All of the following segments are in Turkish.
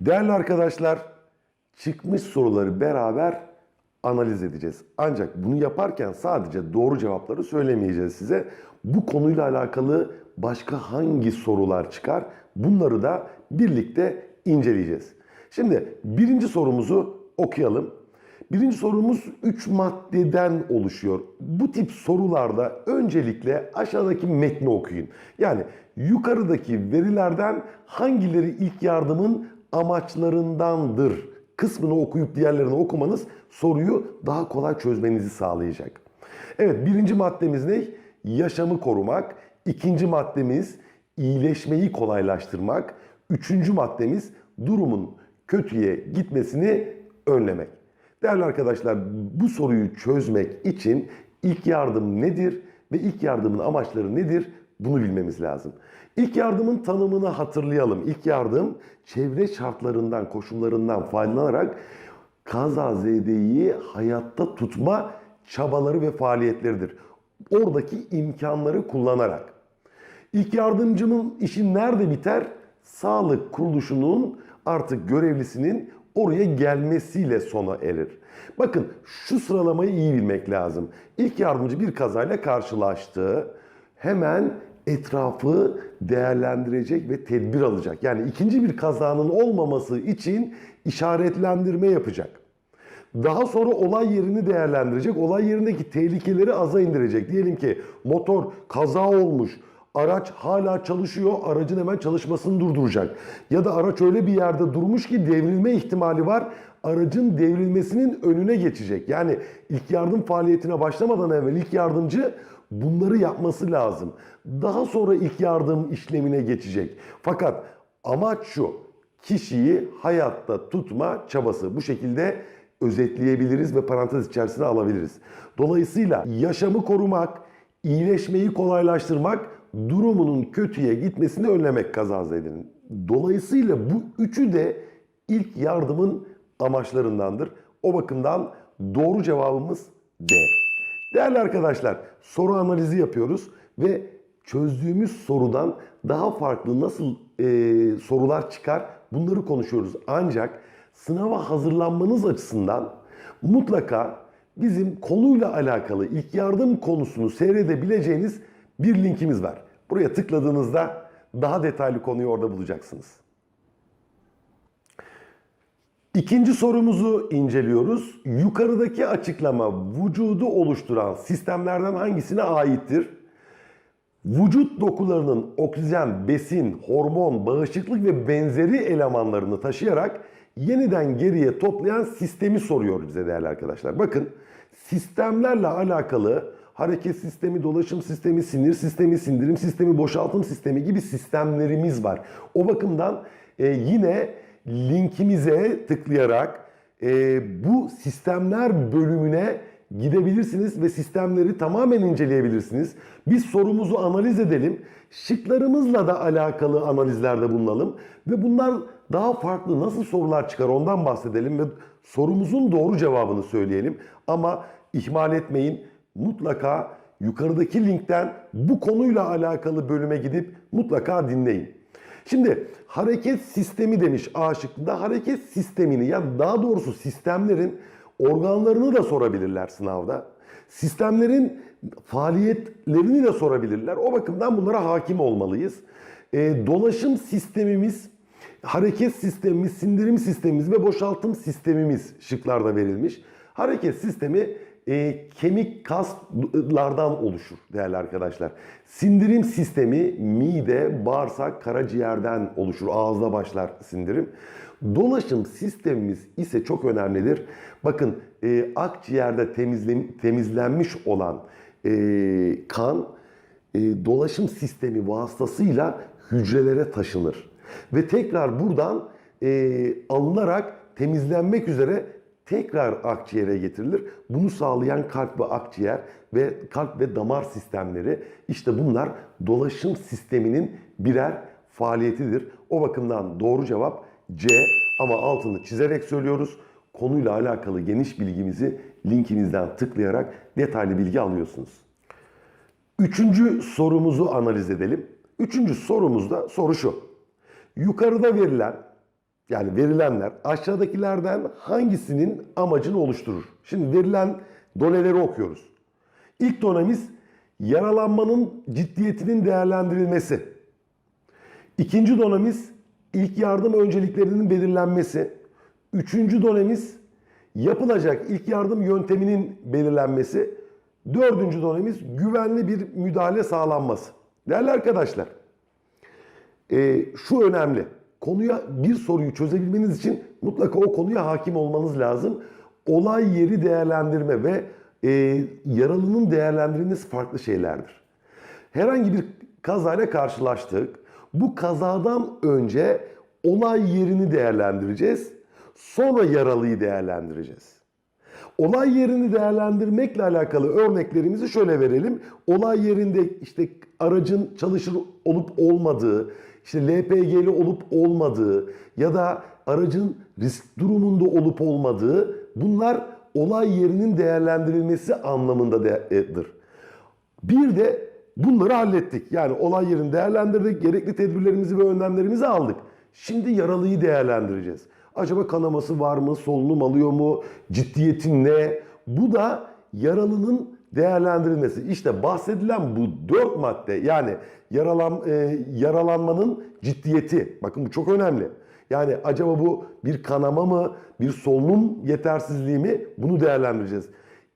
Değerli arkadaşlar, çıkmış soruları beraber analiz edeceğiz. Ancak bunu yaparken sadece doğru cevapları söylemeyeceğiz size. Bu konuyla alakalı başka hangi sorular çıkar? Bunları da birlikte inceleyeceğiz. Şimdi birinci sorumuzu okuyalım. Birinci sorumuz 3 maddeden oluşuyor. Bu tip sorularda öncelikle aşağıdaki metni okuyun. Yani yukarıdaki verilerden hangileri ilk yardımın amaçlarındandır kısmını okuyup diğerlerini okumanız soruyu daha kolay çözmenizi sağlayacak. Evet birinci maddemiz ne? Yaşamı korumak. İkinci maddemiz iyileşmeyi kolaylaştırmak. Üçüncü maddemiz durumun kötüye gitmesini önlemek. Değerli arkadaşlar bu soruyu çözmek için ilk yardım nedir ve ilk yardımın amaçları nedir bunu bilmemiz lazım. İlk yardımın tanımını hatırlayalım. İlk yardım çevre şartlarından, koşullarından faydalanarak kazazedeyi hayatta tutma çabaları ve faaliyetleridir. Oradaki imkanları kullanarak. İlk yardımcımın işi nerede biter? Sağlık kuruluşunun artık görevlisinin oraya gelmesiyle sona erir. Bakın şu sıralamayı iyi bilmek lazım. İlk yardımcı bir kazayla karşılaştı. Hemen etrafı değerlendirecek ve tedbir alacak. Yani ikinci bir kazanın olmaması için işaretlendirme yapacak. Daha sonra olay yerini değerlendirecek. Olay yerindeki tehlikeleri aza indirecek. Diyelim ki motor kaza olmuş. Araç hala çalışıyor. Aracın hemen çalışmasını durduracak. Ya da araç öyle bir yerde durmuş ki devrilme ihtimali var. Aracın devrilmesinin önüne geçecek. Yani ilk yardım faaliyetine başlamadan evvel ilk yardımcı bunları yapması lazım. Daha sonra ilk yardım işlemine geçecek. Fakat amaç şu. Kişiyi hayatta tutma çabası. Bu şekilde özetleyebiliriz ve parantez içerisine alabiliriz. Dolayısıyla yaşamı korumak, iyileşmeyi kolaylaştırmak, durumunun kötüye gitmesini önlemek kazazedenin. Dolayısıyla bu üçü de ilk yardımın amaçlarındandır. O bakımdan doğru cevabımız D. Değerli arkadaşlar, soru analizi yapıyoruz ve çözdüğümüz sorudan daha farklı nasıl e, sorular çıkar bunları konuşuyoruz. Ancak sınava hazırlanmanız açısından mutlaka bizim konuyla alakalı ilk yardım konusunu seyredebileceğiniz bir linkimiz var. Buraya tıkladığınızda daha detaylı konuyu orada bulacaksınız. İkinci sorumuzu inceliyoruz. Yukarıdaki açıklama vücudu oluşturan sistemlerden hangisine aittir? Vücut dokularının oksijen, besin, hormon, bağışıklık ve benzeri elemanlarını taşıyarak yeniden geriye toplayan sistemi soruyor bize değerli arkadaşlar. Bakın sistemlerle alakalı hareket sistemi, dolaşım sistemi, sinir sistemi, sindirim sistemi, boşaltım sistemi gibi sistemlerimiz var. O bakımdan e, yine linkimize tıklayarak e, bu sistemler bölümüne gidebilirsiniz ve sistemleri tamamen inceleyebilirsiniz. Biz sorumuzu analiz edelim. Şıklarımızla da alakalı analizlerde bulunalım ve bunlar daha farklı nasıl sorular çıkar ondan bahsedelim ve sorumuzun doğru cevabını söyleyelim. Ama ihmal etmeyin mutlaka yukarıdaki linkten bu konuyla alakalı bölüme gidip mutlaka dinleyin. Şimdi hareket sistemi demiş A şıkkında. Hareket sistemini ya daha doğrusu sistemlerin organlarını da sorabilirler sınavda. Sistemlerin faaliyetlerini de sorabilirler. O bakımdan bunlara hakim olmalıyız. E, dolaşım sistemimiz, hareket sistemimiz, sindirim sistemimiz ve boşaltım sistemimiz şıklarda verilmiş. Hareket sistemi e, kemik kaslardan oluşur değerli arkadaşlar. Sindirim sistemi mide, bağırsak, karaciğerden oluşur. Ağızda başlar sindirim. Dolaşım sistemimiz ise çok önemlidir. Bakın e, akciğerde temizlen, temizlenmiş olan e, kan e, dolaşım sistemi vasıtasıyla hücrelere taşınır. Ve tekrar buradan e, alınarak temizlenmek üzere tekrar akciğere getirilir. Bunu sağlayan kalp ve akciğer ve kalp ve damar sistemleri işte bunlar dolaşım sisteminin birer faaliyetidir. O bakımdan doğru cevap C ama altını çizerek söylüyoruz. Konuyla alakalı geniş bilgimizi linkimizden tıklayarak detaylı bilgi alıyorsunuz. Üçüncü sorumuzu analiz edelim. Üçüncü sorumuzda soru şu. Yukarıda verilen yani verilenler aşağıdakilerden hangisinin amacını oluşturur? Şimdi verilen doneleri okuyoruz. İlk donemiz yaralanmanın ciddiyetinin değerlendirilmesi. İkinci donemiz ilk yardım önceliklerinin belirlenmesi. Üçüncü donemiz yapılacak ilk yardım yönteminin belirlenmesi. Dördüncü donemiz güvenli bir müdahale sağlanması. Değerli arkadaşlar, e, şu önemli. Konuya bir soruyu çözebilmeniz için mutlaka o konuya hakim olmanız lazım. Olay yeri değerlendirme ve e, yaralının değerlendirilmesi farklı şeylerdir. Herhangi bir kazayla karşılaştık. Bu kazadan önce olay yerini değerlendireceğiz. Sonra yaralıyı değerlendireceğiz. Olay yerini değerlendirmekle alakalı örneklerimizi şöyle verelim. Olay yerinde işte aracın çalışır olup olmadığı, işte LPG'li olup olmadığı ya da aracın risk durumunda olup olmadığı bunlar olay yerinin değerlendirilmesi anlamındadır. Bir de bunları hallettik. Yani olay yerini değerlendirdik, gerekli tedbirlerimizi ve önlemlerimizi aldık. Şimdi yaralıyı değerlendireceğiz. Acaba kanaması var mı, solunum alıyor mu, ciddiyeti ne? Bu da yaralının değerlendirilmesi. İşte bahsedilen bu dört madde yani yaralan, e, yaralanmanın ciddiyeti. Bakın bu çok önemli. Yani acaba bu bir kanama mı, bir solunum yetersizliği mi? Bunu değerlendireceğiz.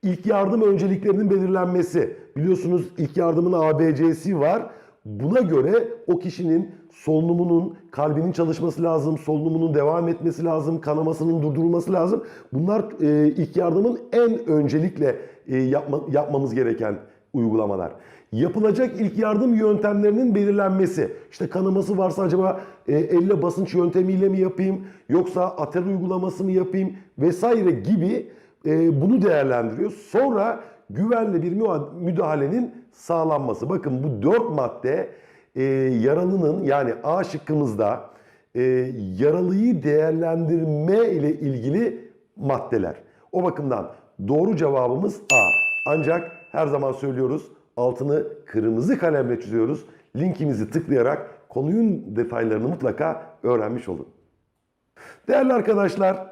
İlk yardım önceliklerinin belirlenmesi. Biliyorsunuz ilk yardımın ABC'si var. Buna göre o kişinin solunumunun, kalbinin çalışması lazım, solunumunun devam etmesi lazım, kanamasının durdurulması lazım. Bunlar e, ilk yardımın en öncelikle e, yapma, yapmamız gereken uygulamalar. Yapılacak ilk yardım yöntemlerinin belirlenmesi. İşte kanaması varsa acaba e, elle basınç yöntemiyle mi yapayım yoksa atel uygulaması mı yapayım vesaire gibi e, bunu değerlendiriyor. Sonra güvenli bir müdahalenin sağlanması. Bakın bu dört madde e, yaralının yani A şıkkımızda e, yaralıyı değerlendirme ile ilgili maddeler. O bakımdan doğru cevabımız A. Ancak her zaman söylüyoruz altını kırmızı kalemle çiziyoruz. Linkimizi tıklayarak konunun detaylarını mutlaka öğrenmiş olun. Değerli arkadaşlar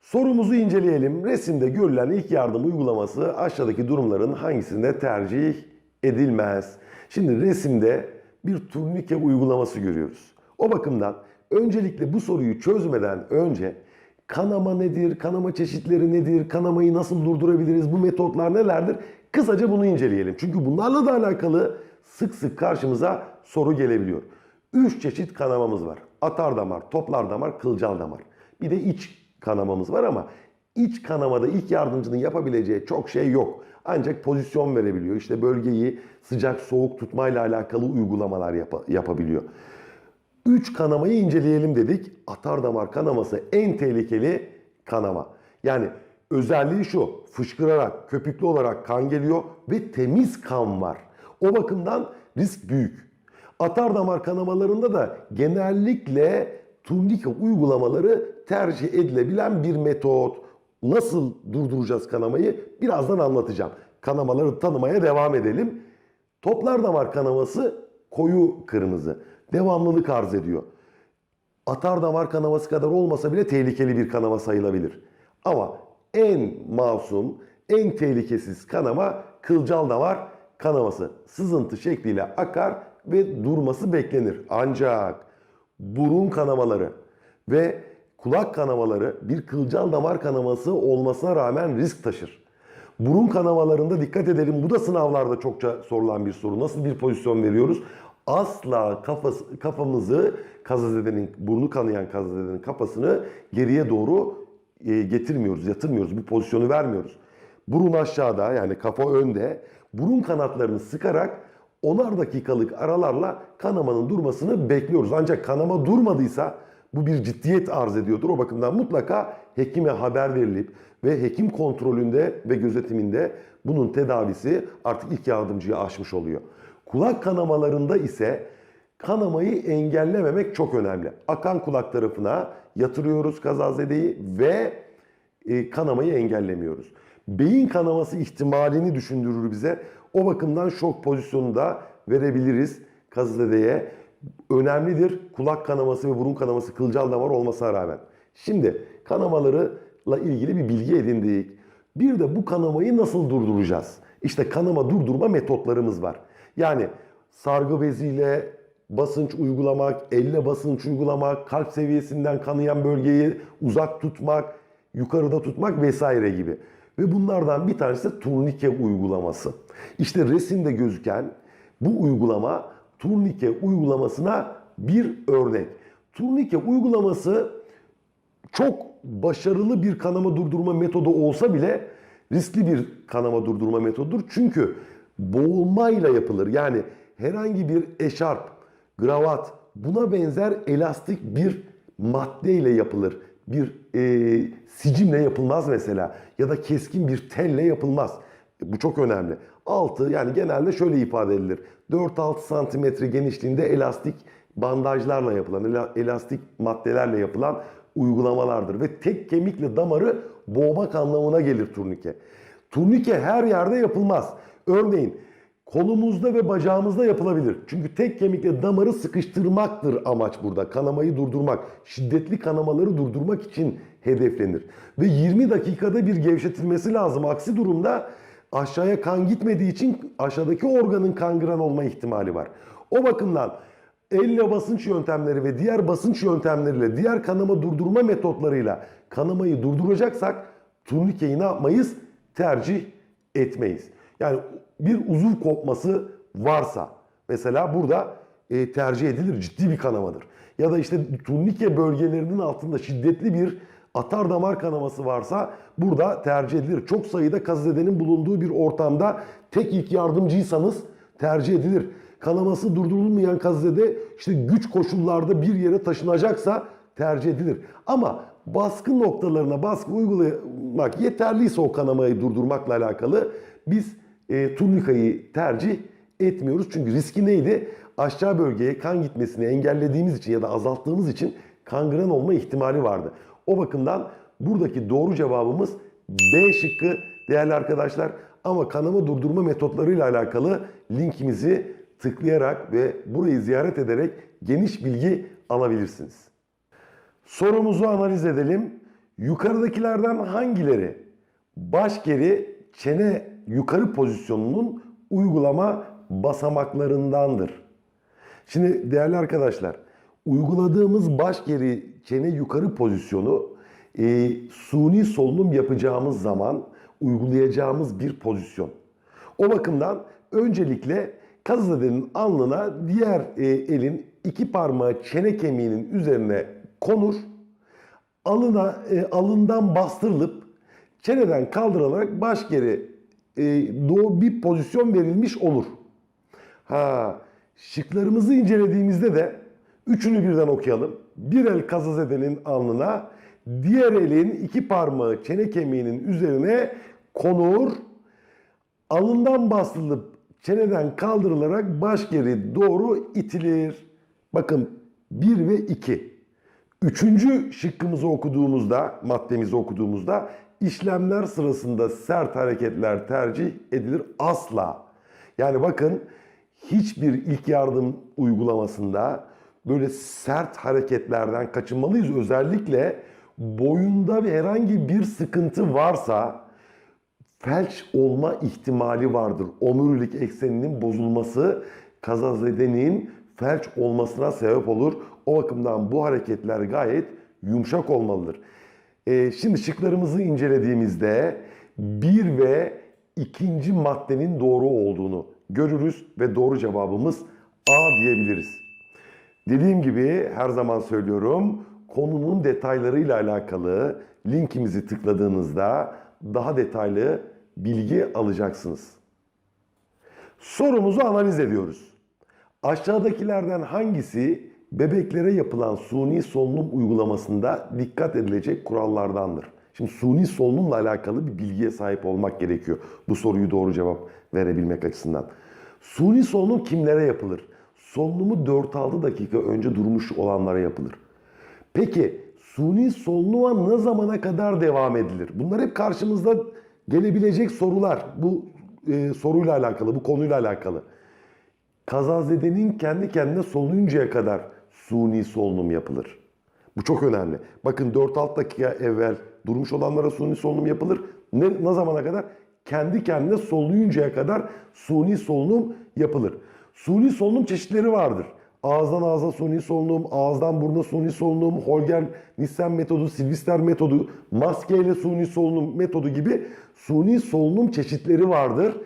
sorumuzu inceleyelim. Resimde görülen ilk yardım uygulaması aşağıdaki durumların hangisinde tercih edilmez? Şimdi resimde bir turnike uygulaması görüyoruz. O bakımdan öncelikle bu soruyu çözmeden önce kanama nedir, kanama çeşitleri nedir, kanamayı nasıl durdurabiliriz, bu metotlar nelerdir? Kısaca bunu inceleyelim. Çünkü bunlarla da alakalı sık sık karşımıza soru gelebiliyor. Üç çeşit kanamamız var. Atar damar, toplar damar, kılcal damar. Bir de iç kanamamız var ama iç kanamada ilk yardımcının yapabileceği çok şey yok. Ancak pozisyon verebiliyor. İşte bölgeyi sıcak soğuk tutmayla alakalı uygulamalar yap yapabiliyor. Üç kanamayı inceleyelim dedik. Atar damar kanaması en tehlikeli kanama. Yani özelliği şu. Fışkırarak, köpüklü olarak kan geliyor ve temiz kan var. O bakımdan risk büyük. Atar damar kanamalarında da genellikle turnike uygulamaları tercih edilebilen bir metot. Nasıl durduracağız kanamayı birazdan anlatacağım. Kanamaları tanımaya devam edelim. Toplar damar kanaması koyu kırmızı. Devamlılık arz ediyor. Atar damar kanaması kadar olmasa bile tehlikeli bir kanama sayılabilir. Ama en masum, en tehlikesiz kanama kılcal damar kanaması. Sızıntı şekliyle akar ve durması beklenir. Ancak burun kanamaları ve kulak kanamaları bir kılcal damar kanaması olmasına rağmen risk taşır. Burun kanamalarında dikkat edelim. Bu da sınavlarda çokça sorulan bir soru. Nasıl bir pozisyon veriyoruz? Asla kafası, kafamızı kazazedenin, burnu kanayan kazazedenin kafasını geriye doğru e, getirmiyoruz, yatırmıyoruz. Bu pozisyonu vermiyoruz. Burun aşağıda yani kafa önde. Burun kanatlarını sıkarak onar dakikalık aralarla kanamanın durmasını bekliyoruz. Ancak kanama durmadıysa bu bir ciddiyet arz ediyordur. O bakımdan mutlaka hekime haber verilip ve hekim kontrolünde ve gözetiminde bunun tedavisi artık ilk yardımcıyı aşmış oluyor. Kulak kanamalarında ise kanamayı engellememek çok önemli. Akan kulak tarafına yatırıyoruz kazazedeyi ve e, kanamayı engellemiyoruz. Beyin kanaması ihtimalini düşündürür bize. O bakımdan şok pozisyonu da verebiliriz kazazedeye. önemlidir. Kulak kanaması ve burun kanaması kılcal damar olmasına rağmen. Şimdi kanamalarıyla ilgili bir bilgi edindik. Bir de bu kanamayı nasıl durduracağız? İşte kanama durdurma metotlarımız var. Yani sargı beziyle basınç uygulamak, elle basınç uygulamak, kalp seviyesinden kanayan bölgeyi uzak tutmak, yukarıda tutmak vesaire gibi. Ve bunlardan bir tanesi de turnike uygulaması. İşte resimde gözüken bu uygulama turnike uygulamasına bir örnek. Turnike uygulaması çok başarılı bir kanama durdurma metodu olsa bile riskli bir kanama durdurma metodudur. Çünkü boğulmayla yapılır. Yani herhangi bir eşarp, gravat buna benzer elastik bir maddeyle yapılır. Bir e, sicimle yapılmaz mesela ya da keskin bir telle yapılmaz. Bu çok önemli. Altı yani genelde şöyle ifade edilir. 4-6 santimetre genişliğinde elastik bandajlarla yapılan, ela- elastik maddelerle yapılan uygulamalardır. Ve tek kemikle damarı boğmak anlamına gelir turnike. Turnike her yerde yapılmaz. Örneğin kolumuzda ve bacağımızda yapılabilir. Çünkü tek kemikle damarı sıkıştırmaktır amaç burada. Kanamayı durdurmak, şiddetli kanamaları durdurmak için hedeflenir. Ve 20 dakikada bir gevşetilmesi lazım. Aksi durumda aşağıya kan gitmediği için aşağıdaki organın kangren olma ihtimali var. O bakımdan elle basınç yöntemleri ve diğer basınç yöntemleriyle, diğer kanama durdurma metotlarıyla kanamayı durduracaksak turnikeyi ne yapmayız? Tercih etmeyiz. Yani bir uzuv kopması varsa mesela burada e, tercih edilir ciddi bir kanamadır. Ya da işte turnike bölgelerinin altında şiddetli bir atar damar kanaması varsa burada tercih edilir. Çok sayıda kazedenin bulunduğu bir ortamda tek ilk yardımcıysanız tercih edilir. Kanaması durdurulmayan kazede işte güç koşullarda bir yere taşınacaksa tercih edilir. Ama baskı noktalarına baskı uygulamak yeterliyse o kanamayı durdurmakla alakalı biz e, turnikayı tercih etmiyoruz. Çünkü riski neydi? Aşağı bölgeye kan gitmesini engellediğimiz için ya da azalttığımız için kangren olma ihtimali vardı. O bakımdan buradaki doğru cevabımız B şıkkı değerli arkadaşlar. Ama kanama durdurma metotlarıyla alakalı linkimizi tıklayarak ve burayı ziyaret ederek geniş bilgi alabilirsiniz. Sorumuzu analiz edelim. Yukarıdakilerden hangileri baş geri çene yukarı pozisyonunun uygulama basamaklarındandır? Şimdi değerli arkadaşlar, uyguladığımız baş geri çene yukarı pozisyonu e, suni solunum yapacağımız zaman uygulayacağımız bir pozisyon. O bakımdan öncelikle kazadenin alnına diğer e, elin iki parmağı çene kemiğinin üzerine konur. Alına, e, alından bastırılıp çeneden kaldırılarak baş geri e, doğu bir pozisyon verilmiş olur. Ha, şıklarımızı incelediğimizde de üçünü birden okuyalım. Bir el kazazedenin alnına, diğer elin iki parmağı çene kemiğinin üzerine konur. Alından bastırılıp çeneden kaldırılarak baş geri doğru itilir. Bakın 1 ve 2. Üçüncü şıkkımızı okuduğumuzda, maddemizi okuduğumuzda işlemler sırasında sert hareketler tercih edilir asla. Yani bakın hiçbir ilk yardım uygulamasında böyle sert hareketlerden kaçınmalıyız. Özellikle boyunda bir herhangi bir sıkıntı varsa felç olma ihtimali vardır. Omurilik ekseninin bozulması kazazedenin felç olmasına sebep olur. O bakımdan bu hareketler gayet yumuşak olmalıdır. Ee, şimdi şıklarımızı incelediğimizde bir ve ikinci maddenin doğru olduğunu görürüz ve doğru cevabımız A diyebiliriz. Dediğim gibi her zaman söylüyorum konunun detaylarıyla alakalı linkimizi tıkladığınızda daha detaylı bilgi alacaksınız. Sorumuzu analiz ediyoruz. Aşağıdakilerden hangisi bebeklere yapılan suni solunum uygulamasında dikkat edilecek kurallardandır? Şimdi suni solunumla alakalı bir bilgiye sahip olmak gerekiyor. Bu soruyu doğru cevap verebilmek açısından. Suni solunum kimlere yapılır? Solunumu 4-6 dakika önce durmuş olanlara yapılır. Peki suni solunuma ne zamana kadar devam edilir? Bunlar hep karşımızda gelebilecek sorular. Bu e, soruyla alakalı, bu konuyla alakalı. kazazedenin kendi kendine soluyuncaya kadar suni solunum yapılır. Bu çok önemli. Bakın 4-6 dakika evvel durmuş olanlara suni solunum yapılır. Ne, ne zamana kadar? Kendi kendine soluyuncaya kadar suni solunum yapılır. Suni solunum çeşitleri vardır. Ağızdan ağza suni solunum, ağızdan buruna suni solunum, Holger-Nissen metodu, Sylvester metodu, maskeyle suni solunum metodu gibi suni solunum çeşitleri vardır.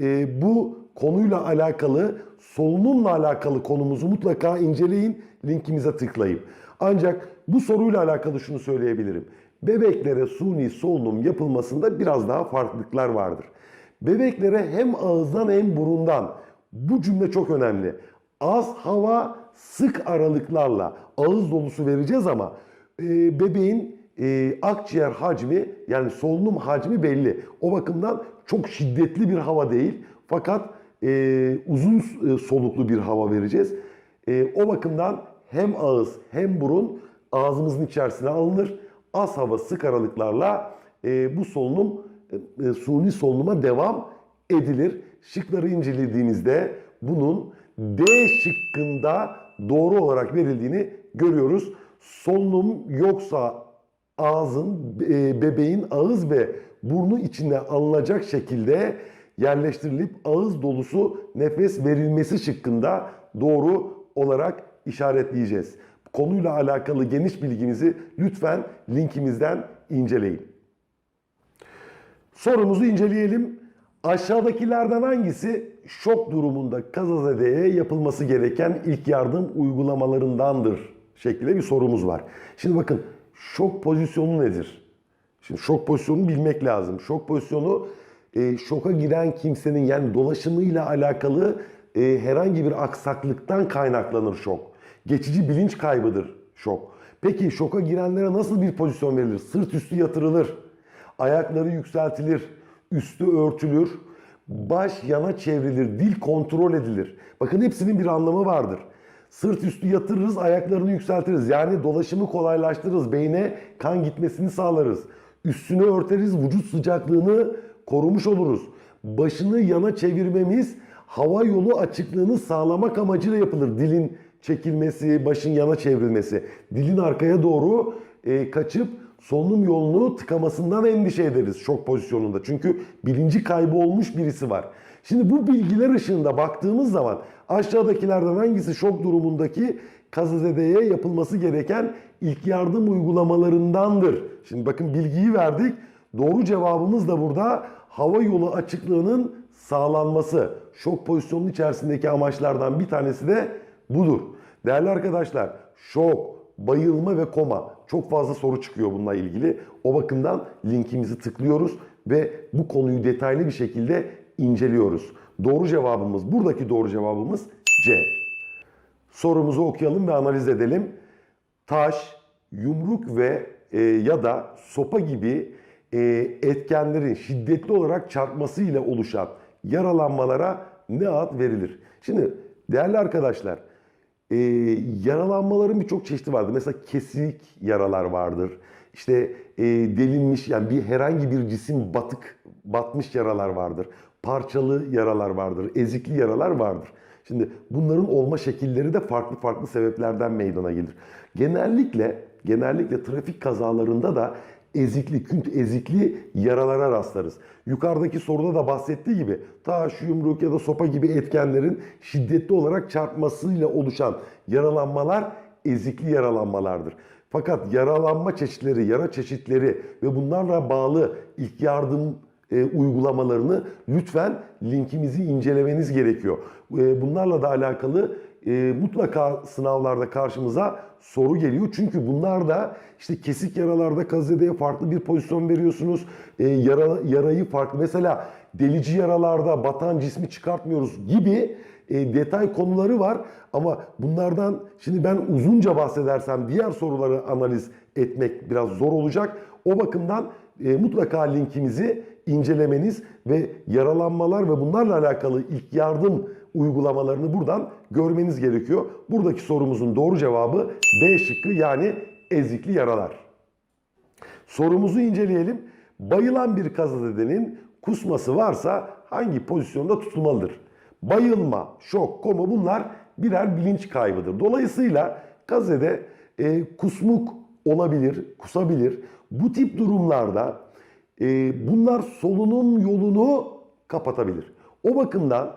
Ee, bu konuyla alakalı, solunumla alakalı konumuzu mutlaka inceleyin, linkimize tıklayın. Ancak bu soruyla alakalı şunu söyleyebilirim. Bebeklere suni solunum yapılmasında biraz daha farklılıklar vardır. Bebeklere hem ağızdan hem burundan bu cümle çok önemli. Az hava sık aralıklarla ağız dolusu vereceğiz ama e, bebeğin e, akciğer hacmi yani solunum hacmi belli. O bakımdan çok şiddetli bir hava değil fakat e, uzun e, soluklu bir hava vereceğiz. E, o bakımdan hem ağız hem burun ağzımızın içerisine alınır. Az hava sık aralıklarla e, bu solunum e, e, suni solunuma devam edilir. Şıkları incelediğimizde bunun D şıkkında doğru olarak verildiğini görüyoruz. Solunum yoksa ağzın, e, bebeğin ağız ve burnu içine alınacak şekilde yerleştirilip ağız dolusu nefes verilmesi şıkkında doğru olarak işaretleyeceğiz. Konuyla alakalı geniş bilginizi lütfen linkimizden inceleyin. Sorumuzu inceleyelim. Aşağıdakilerden hangisi şok durumunda kazazedeye yapılması gereken ilk yardım uygulamalarındandır? şeklinde bir sorumuz var. Şimdi bakın şok pozisyonu nedir? Şimdi şok pozisyonunu bilmek lazım. Şok pozisyonu e, şoka giren kimsenin yani dolaşımıyla alakalı e, herhangi bir aksaklıktan kaynaklanır şok. Geçici bilinç kaybıdır şok. Peki şoka girenlere nasıl bir pozisyon verilir? Sırt üstü yatırılır, ayakları yükseltilir, üstü örtülür, baş yana çevrilir, dil kontrol edilir. Bakın hepsinin bir anlamı vardır. Sırt üstü yatırırız, ayaklarını yükseltiriz. Yani dolaşımı kolaylaştırırız, beyne kan gitmesini sağlarız. Üstünü örteriz, vücut sıcaklığını korumuş oluruz. Başını yana çevirmemiz hava yolu açıklığını sağlamak amacıyla yapılır. Dilin çekilmesi, başın yana çevrilmesi. Dilin arkaya doğru e, kaçıp solunum yolunu tıkamasından endişe ederiz şok pozisyonunda. Çünkü bilinci kaybı olmuş birisi var. Şimdi bu bilgiler ışığında baktığımız zaman aşağıdakilerden hangisi şok durumundaki kazazedeye yapılması gereken ilk yardım uygulamalarındandır? Şimdi bakın bilgiyi verdik. Doğru cevabımız da burada hava yolu açıklığının sağlanması. Şok pozisyonunun içerisindeki amaçlardan bir tanesi de budur. Değerli arkadaşlar şok, bayılma ve koma çok fazla soru çıkıyor bununla ilgili. O bakımdan linkimizi tıklıyoruz ve bu konuyu detaylı bir şekilde inceliyoruz. Doğru cevabımız, buradaki doğru cevabımız C. Sorumuzu okuyalım ve analiz edelim. Taş, yumruk ve e, ya da sopa gibi e, etkenlerin şiddetli olarak çarpmasıyla oluşan yaralanmalara ne ad verilir? Şimdi değerli arkadaşlar, e, yaralanmaların birçok çeşidi vardır. Mesela kesik yaralar vardır. İşte e, delinmiş yani bir herhangi bir cisim batık batmış yaralar vardır. Parçalı yaralar vardır. Ezikli yaralar vardır. Şimdi bunların olma şekilleri de farklı farklı sebeplerden meydana gelir. Genellikle genellikle trafik kazalarında da ezikli, künt ezikli yaralara rastlarız. Yukarıdaki soruda da bahsettiği gibi taş, yumruk ya da sopa gibi etkenlerin şiddetli olarak çarpmasıyla oluşan yaralanmalar ezikli yaralanmalardır. Fakat yaralanma çeşitleri, yara çeşitleri ve bunlarla bağlı ilk yardım e, uygulamalarını lütfen linkimizi incelemeniz gerekiyor. E, bunlarla da alakalı e, mutlaka sınavlarda karşımıza soru geliyor. Çünkü bunlar da işte kesik yaralarda kazedeye farklı bir pozisyon veriyorsunuz. E, yara, yarayı farklı. Mesela delici yaralarda batan cismi çıkartmıyoruz gibi e, detay konuları var. Ama bunlardan şimdi ben uzunca bahsedersem diğer soruları analiz etmek biraz zor olacak. O bakımdan e, mutlaka linkimizi incelemeniz ve yaralanmalar ve bunlarla alakalı ilk yardım uygulamalarını buradan görmeniz gerekiyor. Buradaki sorumuzun doğru cevabı B şıkkı yani ezikli yaralar. Sorumuzu inceleyelim. Bayılan bir kazazedenin kusması varsa hangi pozisyonda tutulmalıdır? bayılma, şok, koma bunlar birer bilinç kaybıdır. Dolayısıyla gazede e, kusmuk olabilir, kusabilir. Bu tip durumlarda e, bunlar solunum yolunu kapatabilir. O bakımdan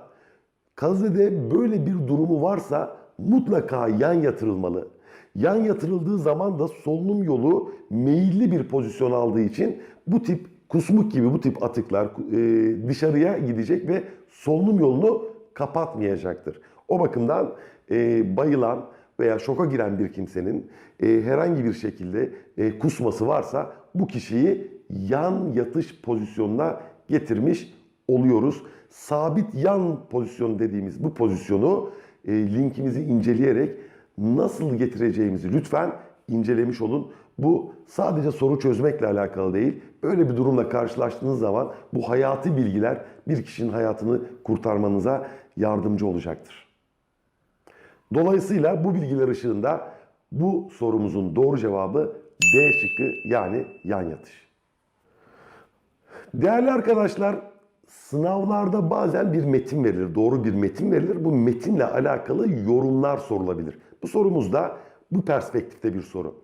Kazede böyle bir durumu varsa mutlaka yan yatırılmalı. Yan yatırıldığı zaman da solunum yolu meyilli bir pozisyon aldığı için bu tip kusmuk gibi bu tip atıklar e, dışarıya gidecek ve solunum yolunu kapatmayacaktır. O bakımdan e, bayılan veya şoka giren bir kimsenin e, herhangi bir şekilde kusması varsa bu kişiyi yan yatış pozisyonuna getirmiş oluyoruz. Sabit yan pozisyon dediğimiz bu pozisyonu e, linkimizi inceleyerek nasıl getireceğimizi lütfen incelemiş olun. Bu sadece soru çözmekle alakalı değil. Böyle bir durumla karşılaştığınız zaman bu hayati bilgiler bir kişinin hayatını kurtarmanıza yardımcı olacaktır. Dolayısıyla bu bilgiler ışığında bu sorumuzun doğru cevabı D şıkkı yani yan yatış. Değerli arkadaşlar, sınavlarda bazen bir metin verilir, doğru bir metin verilir. Bu metinle alakalı yorumlar sorulabilir. Bu sorumuz da bu perspektifte bir soru.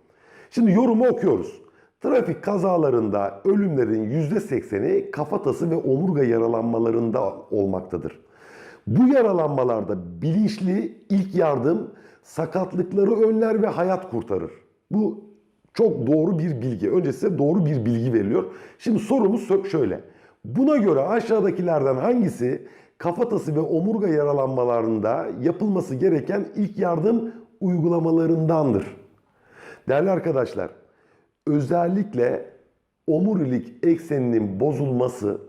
Şimdi yorumu okuyoruz. Trafik kazalarında ölümlerin %80'i kafatası ve omurga yaralanmalarında olmaktadır. Bu yaralanmalarda bilinçli ilk yardım sakatlıkları önler ve hayat kurtarır. Bu çok doğru bir bilgi. Önce size doğru bir bilgi veriliyor. Şimdi sorumuz şöyle. Buna göre aşağıdakilerden hangisi kafatası ve omurga yaralanmalarında yapılması gereken ilk yardım uygulamalarındandır? Değerli arkadaşlar, özellikle omurilik ekseninin bozulması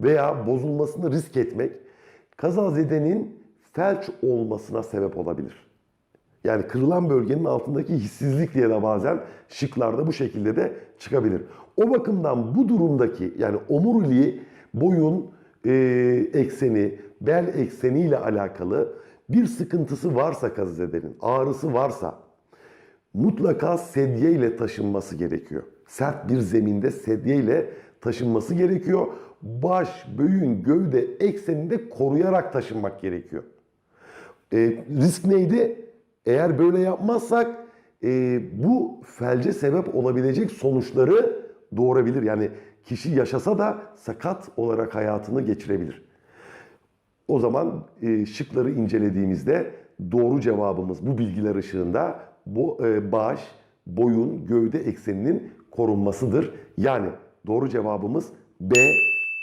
veya bozulmasını risk etmek kazazedenin felç olmasına sebep olabilir. Yani kırılan bölgenin altındaki hissizlik diye de bazen şıklarda bu şekilde de çıkabilir. O bakımdan bu durumdaki yani omuriliği boyun e, ekseni, bel ekseni ile alakalı bir sıkıntısı varsa kazazedenin, ağrısı varsa mutlaka sedye ile taşınması gerekiyor. Sert bir zeminde sedye ile taşınması gerekiyor. Baş, böğün, gövde ekseninde koruyarak taşınmak gerekiyor. E, risk neydi? Eğer böyle yapmazsak e, bu felce sebep olabilecek sonuçları doğurabilir. Yani kişi yaşasa da sakat olarak hayatını geçirebilir. O zaman e, şıkları incelediğimizde doğru cevabımız bu bilgiler ışığında bu e, baş, boyun, gövde ekseninin korunmasıdır. Yani doğru cevabımız B.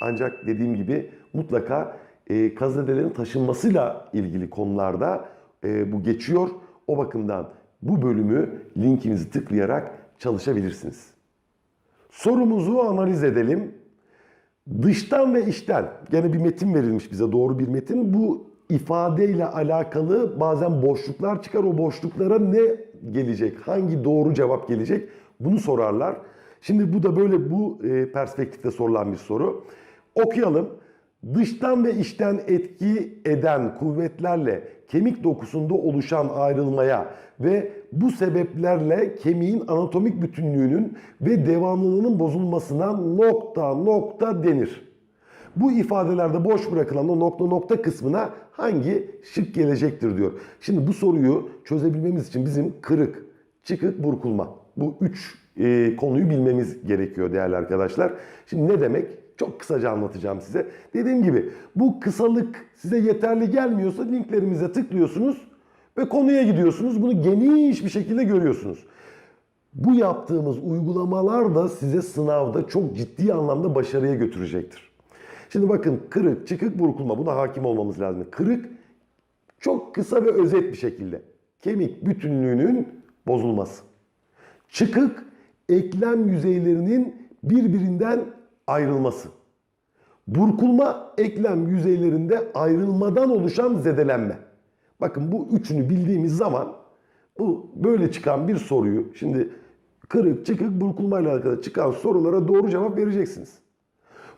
Ancak dediğim gibi mutlaka e, kaznedelerin taşınmasıyla ilgili konularda e, bu geçiyor. O bakımdan bu bölümü linkimizi tıklayarak çalışabilirsiniz. Sorumuzu analiz edelim. Dıştan ve içten gene bir metin verilmiş bize doğru bir metin. Bu ifadeyle alakalı bazen boşluklar çıkar. O boşluklara ne gelecek? Hangi doğru cevap gelecek? Bunu sorarlar. Şimdi bu da böyle bu e, perspektifte sorulan bir soru. Okuyalım. Dıştan ve içten etki eden kuvvetlerle kemik dokusunda oluşan ayrılmaya ve bu sebeplerle kemiğin anatomik bütünlüğünün ve devamlılığının bozulmasına nokta nokta denir. Bu ifadelerde boş bırakılan o nokta nokta kısmına hangi şık gelecektir diyor. Şimdi bu soruyu çözebilmemiz için bizim kırık, çıkık, burkulma bu üç e, konuyu bilmemiz gerekiyor değerli arkadaşlar. Şimdi ne demek? Çok kısaca anlatacağım size. Dediğim gibi bu kısalık size yeterli gelmiyorsa linklerimize tıklıyorsunuz ve konuya gidiyorsunuz. Bunu geniş bir şekilde görüyorsunuz. Bu yaptığımız uygulamalar da size sınavda çok ciddi anlamda başarıya götürecektir. Şimdi bakın kırık, çıkık, burkulma buna hakim olmamız lazım. Kırık çok kısa ve özet bir şekilde kemik bütünlüğünün bozulması. Çıkık eklem yüzeylerinin birbirinden ayrılması. Burkulma eklem yüzeylerinde ayrılmadan oluşan zedelenme. Bakın bu üçünü bildiğimiz zaman bu böyle çıkan bir soruyu şimdi kırık, çıkık, burkulma ile alakalı çıkan sorulara doğru cevap vereceksiniz.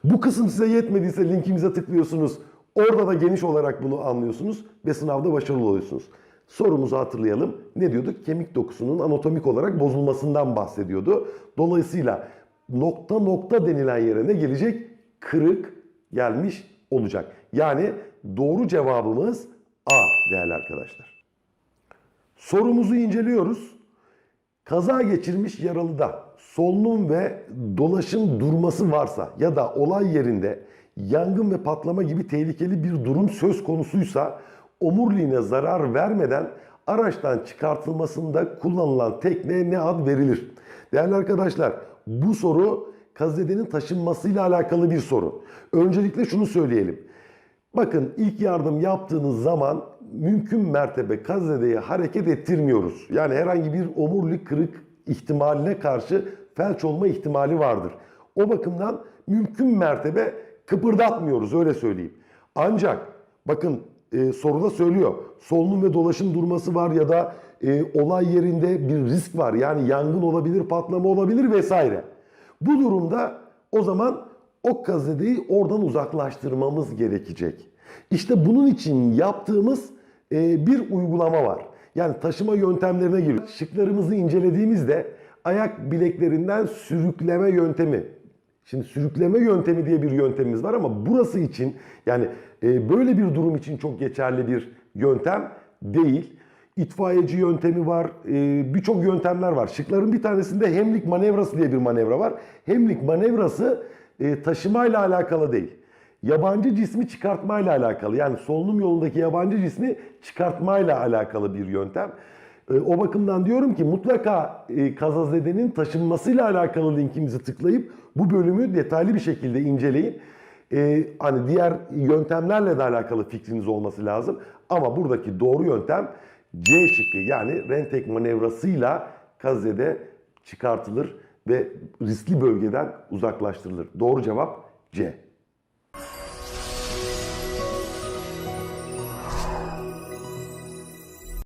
Bu kısım size yetmediyse linkimize tıklıyorsunuz. Orada da geniş olarak bunu anlıyorsunuz ve sınavda başarılı oluyorsunuz. Sorumuzu hatırlayalım. Ne diyorduk? Kemik dokusunun anatomik olarak bozulmasından bahsediyordu. Dolayısıyla nokta nokta denilen yere ne gelecek? Kırık gelmiş olacak. Yani doğru cevabımız A değerli arkadaşlar. Sorumuzu inceliyoruz. Kaza geçirmiş yaralıda solunum ve dolaşım durması varsa ya da olay yerinde yangın ve patlama gibi tehlikeli bir durum söz konusuysa omuriliğine zarar vermeden araçtan çıkartılmasında kullanılan tekneye ne ad verilir? Değerli arkadaşlar bu soru kazedenin taşınmasıyla alakalı bir soru. Öncelikle şunu söyleyelim. Bakın ilk yardım yaptığınız zaman mümkün mertebe kazedeyi hareket ettirmiyoruz. Yani herhangi bir omurilik kırık ihtimaline karşı felç olma ihtimali vardır. O bakımdan mümkün mertebe kıpırdatmıyoruz öyle söyleyeyim. Ancak bakın e, soruda söylüyor solunum ve dolaşım durması var ya da e, olay yerinde bir risk var. Yani yangın olabilir, patlama olabilir vesaire. Bu durumda o zaman o kazedeyi oradan uzaklaştırmamız gerekecek. İşte bunun için yaptığımız e, bir uygulama var. Yani taşıma yöntemlerine giriyor. Şıklarımızı incelediğimizde ayak bileklerinden sürükleme yöntemi. Şimdi sürükleme yöntemi diye bir yöntemimiz var ama burası için yani e, böyle bir durum için çok geçerli bir yöntem değil. İtfaiyeci yöntemi var, e, birçok yöntemler var. Şıkların bir tanesinde hemlik manevrası diye bir manevra var. Hemlik manevrası e, taşımayla alakalı değil. Yabancı cismi çıkartmayla alakalı. Yani solunum yolundaki yabancı cismi çıkartmayla alakalı bir yöntem. E, o bakımdan diyorum ki mutlaka e, kazazedenin taşınmasıyla alakalı linkimizi tıklayıp bu bölümü detaylı bir şekilde inceleyin. E, hani diğer yöntemlerle de alakalı fikriniz olması lazım. Ama buradaki doğru yöntem C şıkkı yani rentek manevrasıyla kazede çıkartılır ve riskli bölgeden uzaklaştırılır. Doğru cevap C.